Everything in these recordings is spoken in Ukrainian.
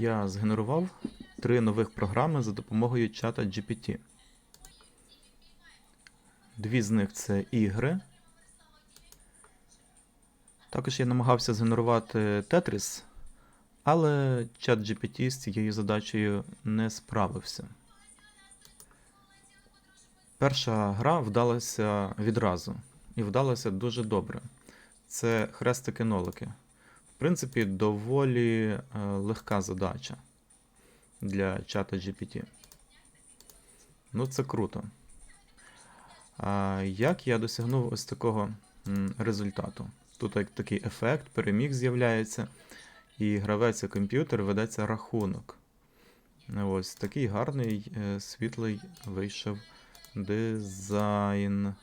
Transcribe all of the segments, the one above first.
Я згенерував три нових програми за допомогою чата GPT. Дві з них це ігри. Також я намагався згенерувати Tetris, але чат GPT з цією задачею не справився. Перша гра вдалася відразу і вдалася дуже добре. Це хрестики-нолики. Принципі, доволі е, легка задача для чата GPT. Ну, це круто. Як я досягнув ось такого результату? Тут такий ефект, переміг з'являється, і гравець комп'ютер ведеться рахунок. Ось такий гарний, е, світлий вийшов дизайн.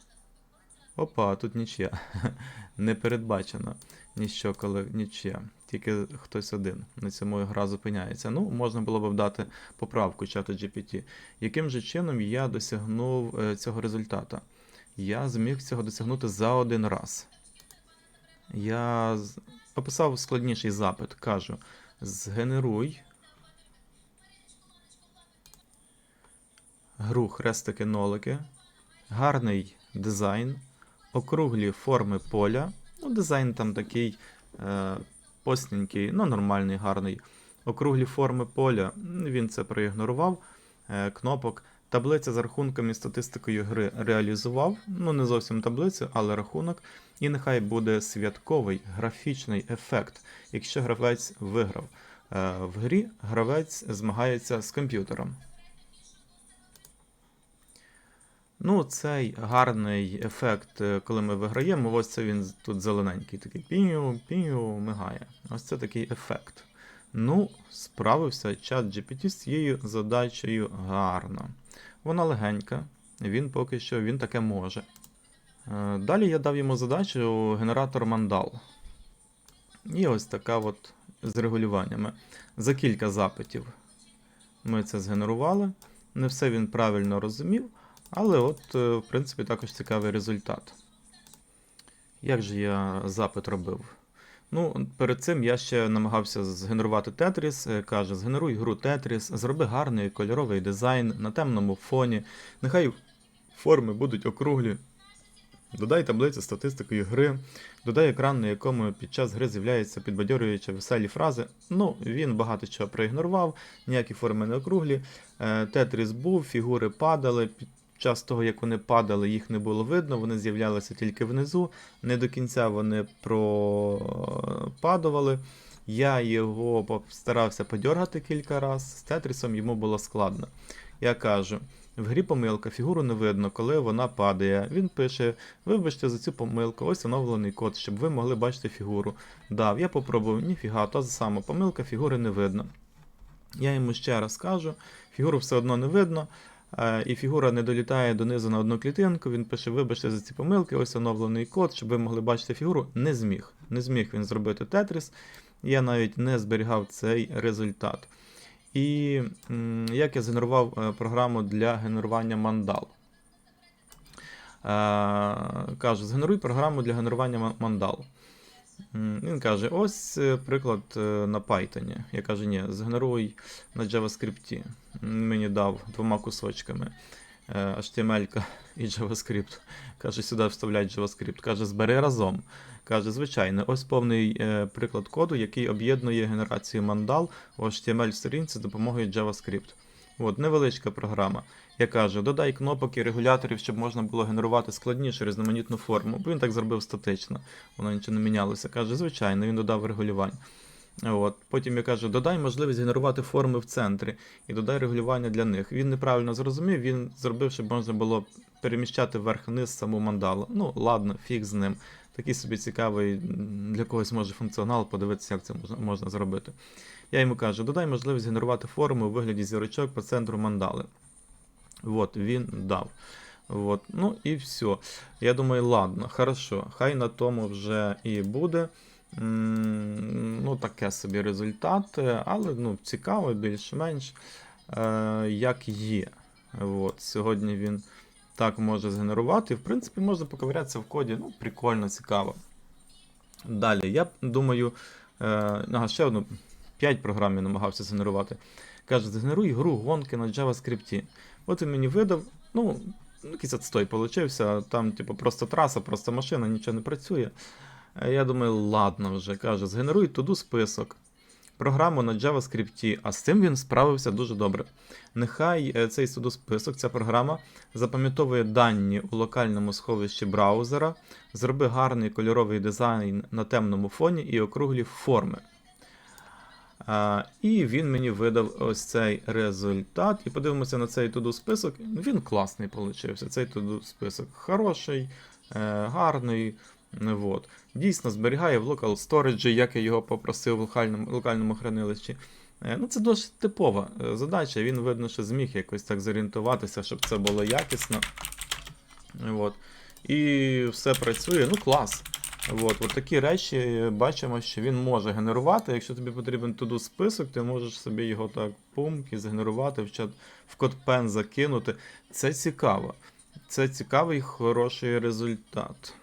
Опа, тут нічия. Не передбачено ніщо, коли нічия. Тільки хтось один. На цьому гра зупиняється. Ну, можна було б дати поправку чату GPT. Яким же чином я досягнув е, цього результата? Я зміг цього досягнути за один раз. Я описав складніший запит. Кажу: згенеруй гру хрестики-нолики, гарний дизайн, округлі форми поля. Ну, дизайн там такий е, постненький, ну нормальний, гарний. Округлі форми поля. Він це проігнорував. Е, кнопок. Таблиця з рахунками і статистикою гри реалізував. Ну, не зовсім таблицю, але рахунок. І нехай буде святковий графічний ефект, якщо гравець виграв. Е, в грі гравець змагається з комп'ютером. Ну, цей гарний ефект, е, коли ми виграємо, ось це він тут зелененький, такий піу, піу, мигає. Ось це такий ефект. Ну, справився чат GPT з цією задачею гарно. Вона легенька, він поки що він таке може. Е, Далі я дав йому задачу генератор мандал. І ось така от з регулюваннями. За кілька запитів ми це згенерували. Не все він правильно розумів, але от, е, в принципі, також цікавий результат. Як же я запит робив? Ну, перед цим я ще намагався згенерувати Tetris. Е, Каже, згенеруй гру Tetris, зроби гарний кольоровий дизайн на темному фоні. Нехай форми будуть округлі. Додай таблицю з статистикою гри, додай екран, на якому під час гри з'являються підбадьорюючі веселі фрази. Ну, він багато чого проігнорував, ніякі форми не округлі. Е, Тетріс був, фігури падали. Час того, як вони падали, їх не було видно, вони з'являлися тільки внизу. Не до кінця вони пропадували. Я його постарався подьоргати кілька разів. З Тетрісом йому було складно. Я кажу. В грі помилка, фігуру не видно, коли вона падає. Він пише: вибачте за цю помилку, ось оновлений код, щоб ви могли бачити фігуру. Дав, я попробував, ніфіга, то саме помилка, фігури не видно. Я йому ще раз кажу, фігуру все одно не видно, і фігура не долітає донизу на одну клітинку. Він пише: вибачте за ці помилки, ось оновлений код, щоб ви могли бачити фігуру. Не зміг. Не зміг він зробити тетріс. Я навіть не зберігав цей результат. І як я згенерував е, програму для генерування мандал. Е, Кажу, згенеруй програму для генерування ма- мандал. Він каже: ось е, приклад е, на Python. Я кажу, ні, згенеруй на JavaScript. Мені дав двома кусочками е, HTML і JavaScript. Каже, сюди вставляй JavaScript. Каже, збери разом. Каже, звичайно, ось повний приклад коду, який об'єднує генерацію мандал у HTML сторінці з допомогою JavaScript. От, невеличка програма. Я кажу, додай кнопок і регуляторів, щоб можна було генерувати складнішу різноманітну форму. Бо він так зробив статично, воно нічого не мінялося. Каже, звичайно, він додав регулювання. От. Потім я кажу, додай можливість генерувати форми в центрі і додай регулювання для них. Він неправильно зрозумів, він зробив, щоб можна було переміщати вверх-вниз саму мандалу. Ну, ладно, фіг з ним. Такий собі цікавий для когось може функціонал, подивитися, як це можна, можна зробити. Я йому кажу, додай можливість генерувати форми у вигляді зірочок по центру мандали. От, він дав. От, ну і все. Я думаю, ладно, хорошо, хай на тому вже і буде. Ну, таке собі результат, але ну, цікаво, більш-менш, е, як є. От, сьогодні він так може згенерувати. В принципі, можна поковирятися в коді. Ну, прикольно, цікаво. Далі, я думаю, е, ага, ще одну 5 програм я намагався згенерувати. Каже, згенеруй гру гонки на JavaScript. От він мені видав, ну, якийсь отстой получився, там, типу, просто траса, просто машина, нічого не працює. Е, Я думаю, ладно вже, каже, згенеруй туду список. Програму на JavaScript, а з цим він справився дуже добре. Нехай е, цей суду список, ця програма запам'ятовує дані у локальному сховищі браузера, зроби гарний кольоровий дизайн на темному фоні і округлі форми. А, і він мені видав ось цей результат. І подивимося на цей туду список. Він класний получився. Цей туду список хороший, е, гарний. Вот. Дійсно зберігає в local storage, як я його попросив в локальному, локальному хранилищі. Е, Ну, це досить типова е, задача. Він, видно, що зміг якось так зорієнтуватися, щоб це було якісно. От. І все працює. Ну, клас. От, от такі речі бачимо, що він може генерувати. Якщо тобі потрібен туди список, ти можеш собі його так пумк і згенерувати, в чат в CodePen закинути. Це цікаво. Це цікавий хороший результат.